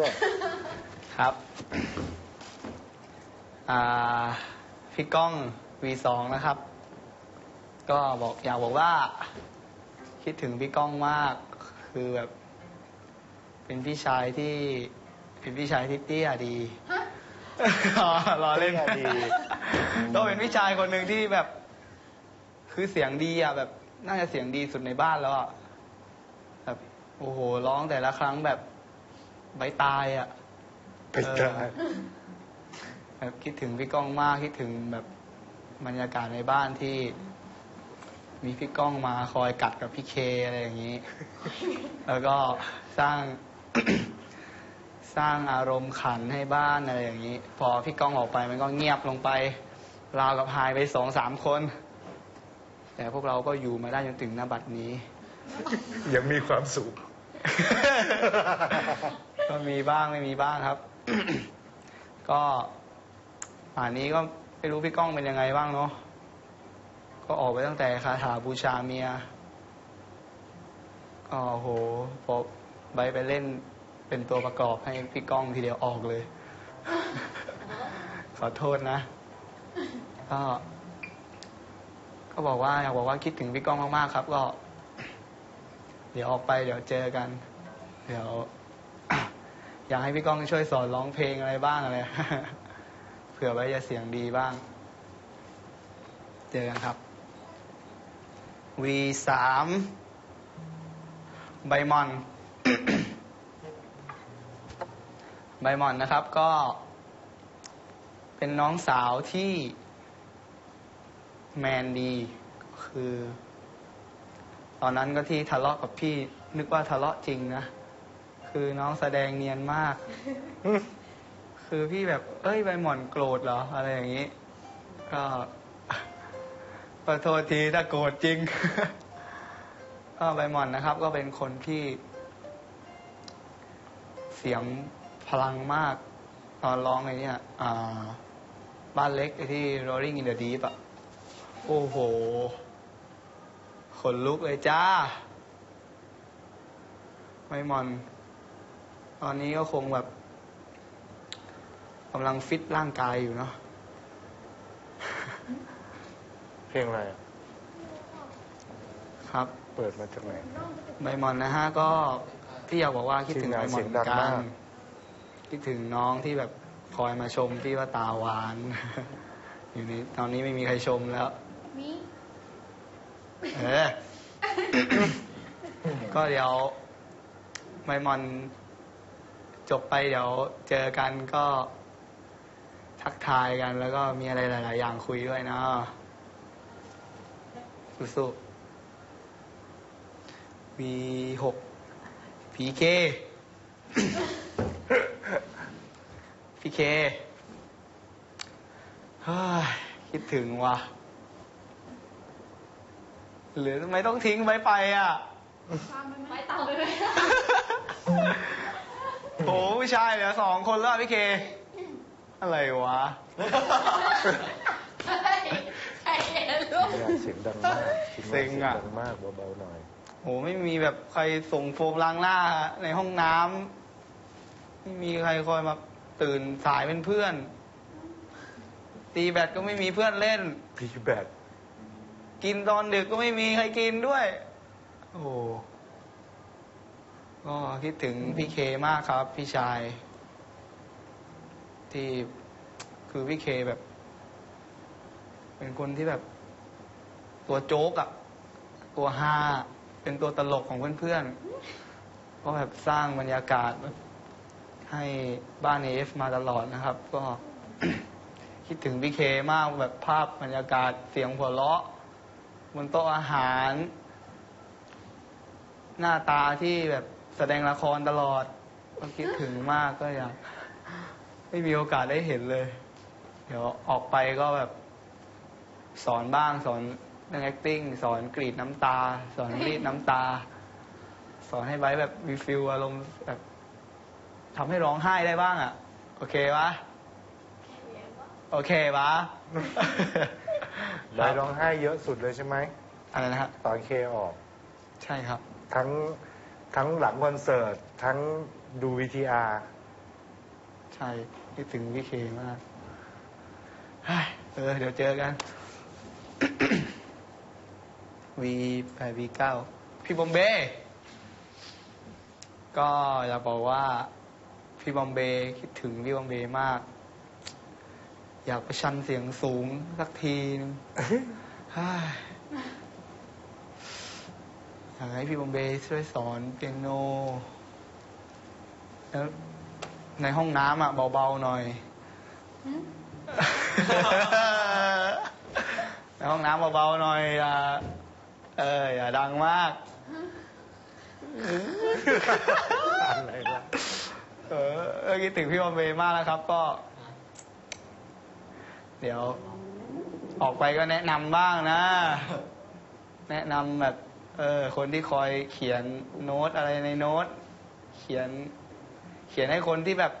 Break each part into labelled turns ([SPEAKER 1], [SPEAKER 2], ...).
[SPEAKER 1] พื่อน
[SPEAKER 2] ครับอ่าพี่ก้อง V2 นะครับ ก็บอกอยากบอกว่า คิดถึงพี่ก้องมาก คือแบบ เป็นพี่ชายที่ เป็นพี่ชายที่เตี้ยดีอ๋อรอเล่น
[SPEAKER 1] เตี้ยดี
[SPEAKER 2] ก็เป็นพี่ชายคนหนึ่งที่แบบ คือเสียงดีอะแบบ น่าจะเสียงดีสุดในบ้านแล้วอะแบบโอ้โหร้องแต่ละครั้งแบบ ใบตายอะ
[SPEAKER 1] ไปได้
[SPEAKER 2] แบบคิดถึงพี่ก้องมากคิดถึงแบบบรรยากาศในบ้านที่ มีพี่ก้องมาคอยกัดกับพี่เคอะไรอย่างนี้ แล้วก็สร้าง สร้างอารมณ์ขันให้บ้านอะไรอย่างนี้ พอพี่ก้องออกไปมันก็เงียบลงไป ราวกับหายไปสองสามคน แต่พวกเราก็อยู่มาได้จนถึงหน้าบัดนี้
[SPEAKER 1] ยังมีความสุข
[SPEAKER 2] ก็มีบ้างไม่มีบ้างครับ ก็ป่านนี้ก็ไม่รู้พี่ก้องเป็นยังไงบ้างเนาะก็ออกไปตั้งแต่คาถาบูชาเมียก็โอ้โหพอใบไปเล่นเป็นตัวประกอบให้พี่ก้องทีเดียวออกเลย ขอโทษนะ ก็ ก็บอกว่าอยากบอกว่าคิดถึงพี่ก้องมากๆครับ ก็ เดี๋ยวออกไปเดี๋ยวเจอกัน เดี๋ยว อยากให้พี่ก้องช่วยสอนร้องเพลงอะไรบ้างอะไรเผื่อไว้จะเสียงดีบ้าง เจอกันครับ V สามใบมอน ใบมอนนะครับก็ เป็นน้องสาวที่แมนดีคือ ตอนนั้นก็ที่ทะเลาะกับพี่ นึกว่าทะเลาะจริงนะ คือน้องแสดงเนียนมาก คือพี่แบบ เอ้ยใบหม่อนโกรธเหรอ อะไรอย่างนี้ ก็ขอโทษทีถ้าโกรธจริง ก็ใบหม่อนนะครับ ก็เป็นคนที่ เสียงพลังมาก ตอนร้องไอ้เนี่ยบ้านเล็กที่ Rolling in the Deep อะโอ้โห ขนลุกเลยจ้า ไม่มอน ตอนนี้ก็คงแบบกำลังฟิตร่างกายอยู่เนาะ
[SPEAKER 1] เพลงอะไรอะ
[SPEAKER 2] ครับ
[SPEAKER 1] เปิดมาจากไหน
[SPEAKER 2] ใบมอนนะฮะก็พี่อยากบอกว่าคิดถึง
[SPEAKER 1] ทีม
[SPEAKER 2] ใบ
[SPEAKER 1] งาน
[SPEAKER 2] มอน
[SPEAKER 1] เสียง
[SPEAKER 2] เหมื
[SPEAKER 1] ดั
[SPEAKER 2] องนกั
[SPEAKER 1] มานก
[SPEAKER 2] คิดถึงน้องที่แบบคอยมาชมพี่ว่าตาหวาน อยู่นี้ตอนนี้ไม่มีใครชมแล้ว
[SPEAKER 3] มี
[SPEAKER 2] เออก็เดี๋ยวไมมอน จบไปเดี๋ยวเจอกันก็ทักทายกัน แล้วก็มีอะไรหลาย ๆ อย่างคุยด้วยนะสู้ๆ V6 PK พี่เคเฮ้ยคิดถึงว่ะ หรือทำไมต้องทิ้งไว้ไปอะ
[SPEAKER 3] ไม่ตามไปเลย
[SPEAKER 2] โหผู้ชายเหลือสองคนแล้วอะพี่เค อะไรวะ
[SPEAKER 3] ใครเห็นลูก
[SPEAKER 1] ทีมงานเสียงดังมากทีมงาน
[SPEAKER 2] เซ็งอะ
[SPEAKER 1] ดังมากเบาๆหน่อย
[SPEAKER 2] โหไม่มีแบบใครส่งโฟมล้างหน้าในห้องน้ำไม่มีใครคอยมาตื่นสายเป็นเพื่อน ตีแบตก็ไม่มีเพื่อนเล่น
[SPEAKER 1] พีแบท
[SPEAKER 2] กินตอนดึกก็ไม่มีใครกินด้วย โอ้โห ก็คิดถึงพี่เคมากครับ พี่ชาย ที่คือพี่เคแบบ เป็นคนที่แบบ ตัวโจ๊กอะตัวฮาเป็นตัวตลกของเพื่อนๆก็แบบสร้างบรรยากาศแบบให้บ้านเอฟมาตลอดนะครับ ก็คิดถึงพี่เคมากแบบภาพบรรยากาศเสียงหัวเราะบนโต๊ะอาหาร หน้าตาที่แบบ แสดงละครตลอดก็คิดถึงมากก็อยากไม่มีโอกาสได้เห็นเลย เดี๋ยวออกไปก็แบบ สอนบ้างสอนเรื่อง acting สอนกรีดน้ำตา สอนรีดน้ำตา สอนให้ไว้แบบมีฟิลอารมณ์แบบทำให้ร้องไห้ได้บ้างอะ โอเคปะโอเคปะ
[SPEAKER 1] ได้ร้องไห้เยอะสุดเลยใช่ไหม
[SPEAKER 2] อะไรนะฮะ
[SPEAKER 1] ตอนเคออก
[SPEAKER 2] ใช่ครับ
[SPEAKER 1] ทั้ง ทั้งหลังคอนเสิร์ต ทั้งดูวีทีอาร์
[SPEAKER 2] ช่คิดถึงพี่เคมากเฮ้ยเออ เดี๋ยวเจอกัน วีแปดวีเก้าพี่บอมเบ้ก็อยากบอกว่า พี่บอมเบย์คิดถึงพี่บอมเบย์มาก อยากประชันเสียงสูงสักทีนึงเฮ้ย อยากให้พี่บอมเบย์ช่วยสอนเปียโนแล้วในห้องน้ำอะเบาๆหน่อย ในห้องน้ำเบาๆหน่อยอ่าเอออย่าดังมาก
[SPEAKER 1] อะไรล่ะ
[SPEAKER 2] เออเออคิดถึงพี่บอมเบย์มากแล้วครับ ก็ เดี๋ยว ออกไปก็แนะนำบ้างนะ แนะนำแบบ เออคนที่คอยเขียนโน้ตอะไรในโน้ต เขียน เขียนให้คนที่แบบ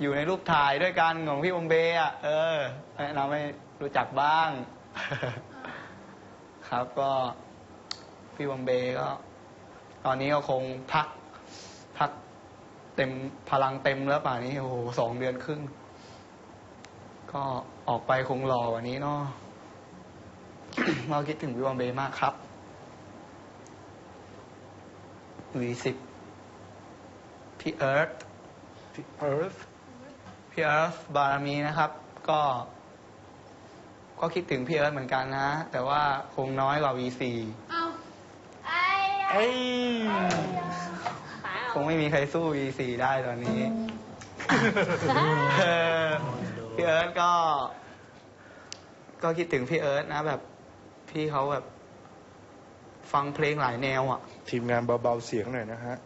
[SPEAKER 2] อยู่ในรูปถ่ายด้วยกันของพี่อมเบอะเออแนะนำให้รู้จักบ้าง ครับก็พี่อมเบก็ ตอนนี้ก็คงพัก พักเต็มพลังเต็มแล้วป่านี้โอ้โหสองเดือนครึ่งก็ออกไปคงหล่อว่านี้เนาะเราคิดถึงพี่บอมเบย์มากครับ V10 พี่เอิร์ธ
[SPEAKER 1] ที่เอิร์ธ
[SPEAKER 2] พี่เอิร์ธบารมีนะครับ ก็ ก็คิดถึงพี่เอิร์ธเหมือนกันนะ แต่ว่าคงน้อยกว่า V4
[SPEAKER 3] เอาไอ้
[SPEAKER 1] เอ้ย
[SPEAKER 3] ตาย
[SPEAKER 2] คงไม่มีใครสู้ V4 ได้ตอนนี้เออพี่เอิร์ธก็ ก็คิดถึงพี่เอิร์ธนะแบบ พี่เขาแบบ ฟังเพลงหลายแนวอะ
[SPEAKER 1] ทีมงานเบาๆเสียงหน่อยนะฮะ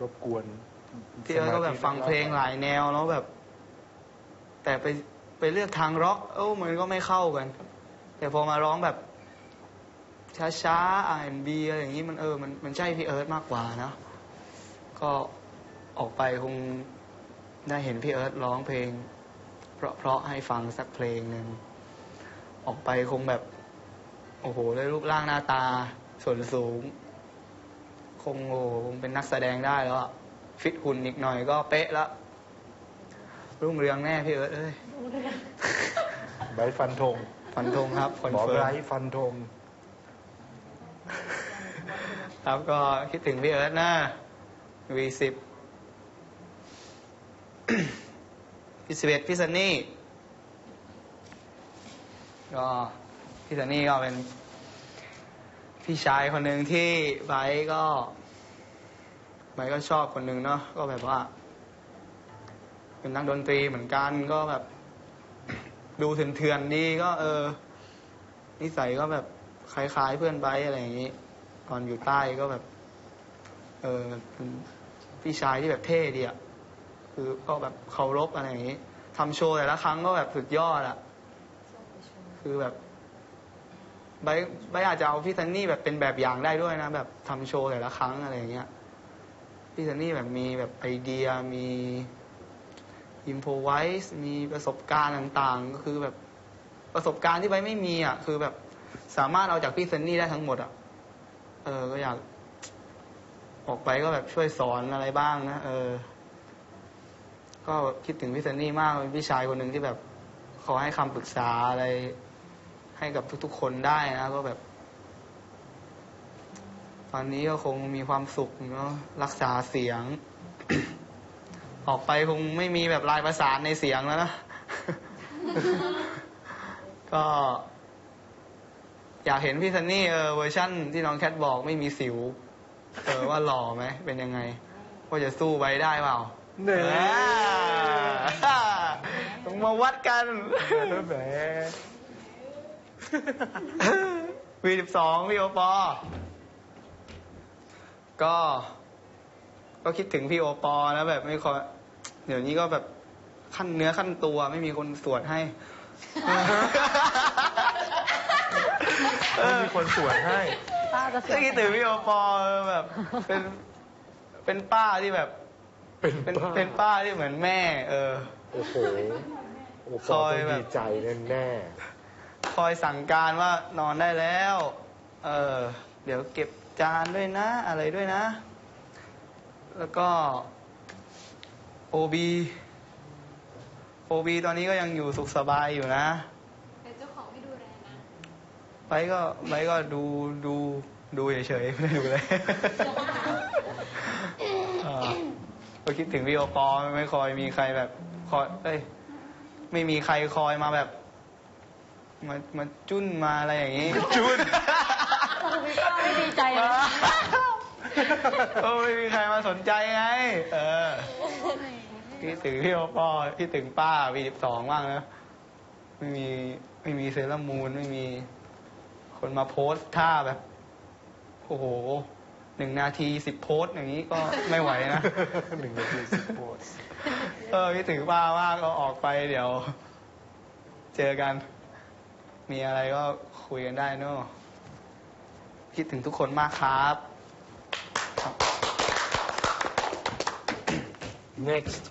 [SPEAKER 1] รบกวน
[SPEAKER 2] พี่เอิร์ธก็แบบฟังเพลงหลายแนวแล้วแบบ แต่ไปไปเลือกทางร็อกเอ้ามันก็ไม่เข้ากัน แต่พอมาร้องแบบช้าๆ R&B อะไรอย่างนี้มันเออมันมันใช่พี่เอิร์ธมากกว่านะ ก็ออกไปคงได้เห็นพี่เอิร์ธร้องเพลง เพราะๆให้ฟังสักเพลงหนึ่งออกไปคงแบบ โอ้โหด้วยรูปร่างหน้าตา ส่วนสูง คงโอ้โหคงเป็นนักแสดงได้แล้วอะฟิตหุ่นอีกหน่อยก็เป๊ะแล้วรุ่งเรืองแน่พี่เอิร์ธเอ้ย
[SPEAKER 1] ไบรท์ฟันธง
[SPEAKER 2] ฟันธงครับคอน
[SPEAKER 1] หมอ
[SPEAKER 2] เฟิ
[SPEAKER 1] ไบร
[SPEAKER 2] ร์ม
[SPEAKER 1] ท์ฟันธง
[SPEAKER 2] ครับก็คิดถึงพี่เอิร์ธนะ V10 พี่สเวตพี่ซันนี่ก็พี่ซันนี่ก็เป็น พี่ชายคนหนึ่งที่ไบร์ทก็ไบร์ทก็ชอบคนหนึ่งเนาะก็แบบว่า เป็นนักดนตรีเหมือนกันก็แบบ ดูเถื่อนๆดีก็ เออ นิสัยก็แบบคล้ายๆเพื่อนไบร์ทอะไรอย่างนี้ตอนอยู่ใต้ก็แบบ เออเป็นพี่ชายที่แบบเท่ดีอะคือก็แบบเคารพอะไรอย่างนี้ทำโชว์แต่ละครั้งก็แบบสุดยอดอะคือแบบ ใบใบอาจจะเอาพี่ซันนี่แบบเป็นแบบอย่างได้ด้วยนะ แบบทำโชว์แต่ละครั้งอะไรอย่างเงี้ยพี่ซันนี่แบบมีแบบไอเดียมีอิมโพไวส์มีประสบการณ์ต่างๆ ก็คือแบบประสบการณ์ที่ใบไม่มีอะคือแบบสามารถเอาจากพี่ซันนี่ได้ทั้งหมดอะเออก็อยากออกไปก็แบบช่วยสอนอะไรบ้างนะเออ ก็คิดถึงพี่ซันนี่มากเป็นพี่ชายคนหนึ่งที่แบบขอให้คำปรึกษาอะไร ให้กับทุกๆ คนได้นะก็แบบ ตอนนี้ก็คงมีความสุขเนาะรักษาเสียง ออกไปคงไม่มีแบบลายประสานในเสียงแล้วนะ ก็ อยากเห็นพี่ซันนี่เออเวอร์ชั่นที่น้องแคทบอกไม่มีสิว เออว่าหล่อไหมเป็นยังไงว่าจะสู้ไว้ได้เปล่า
[SPEAKER 1] เน่
[SPEAKER 2] อ่าต้องมาวัดกัน
[SPEAKER 1] แหม
[SPEAKER 2] วีสิบสองพี่โอปอ ก็ ก็คิดถึงพี่โอปอแล้วแบบไม่คอยเดี๋ยวนี้ก็แบบขั้นเนื้อขั้นตัวไม่มีคนสวดให้
[SPEAKER 1] ไม่มีคนสวดให้
[SPEAKER 3] ป้าจะเสีย
[SPEAKER 2] ถ้าคิดถึงพี่โอปอแบบ เป็นเป็นป้าที่แบบ
[SPEAKER 1] เป็น
[SPEAKER 2] เป็น
[SPEAKER 1] บ้า
[SPEAKER 2] เป็นป้าที่เหมือนแม่ เออ
[SPEAKER 1] โอ้โหโอ้โห
[SPEAKER 2] คอยแบบ
[SPEAKER 1] ดีใจแน่
[SPEAKER 2] คอยสั่งการว่านอนได้แล้ว เออเดี๋ยวเก็บจานด้วยนะ อะไรด้วยนะ แล้วก็โอบีโอบีตอนนี้ก็ยังอยู่สุขสบายอยู่นะ
[SPEAKER 3] เป็นเจ้าของไม่ดูแลนะ
[SPEAKER 2] ไปก็ไปก็ดูดูดูเฉยๆไม่ได้ดูเลยเออก็คิดถึงพี่โอปอไม่คอยมีใครแบบคอยเอ้ยไม่มีใครคอยมาแบบ มามาจุ้นมาอะไรอย่างนี้ จุ้น
[SPEAKER 3] พี่ป้าไม่ดีใจเลย
[SPEAKER 2] เออไม่มีใครมาสนใจไง เออคิดถึงพี่โอปอคิดถึงป้าวีสิบสองบ้างนะไม่มีไม่มีเซรามูนไม่มี คนมาโพสต์ท่าแบบ โอ้โหหนึ่งนาทีสิบโพสต์อย่างนี้ก็ไม่ไหวนะ
[SPEAKER 1] หนึ่งนาทีสิบโพส
[SPEAKER 2] เออคิดถึงป้ามากก็ออกไปเดี๋ยว เจอกัน มีอะไรก็คุยกันได้เนอะคิดถึงทุกคนมากครับ
[SPEAKER 1] next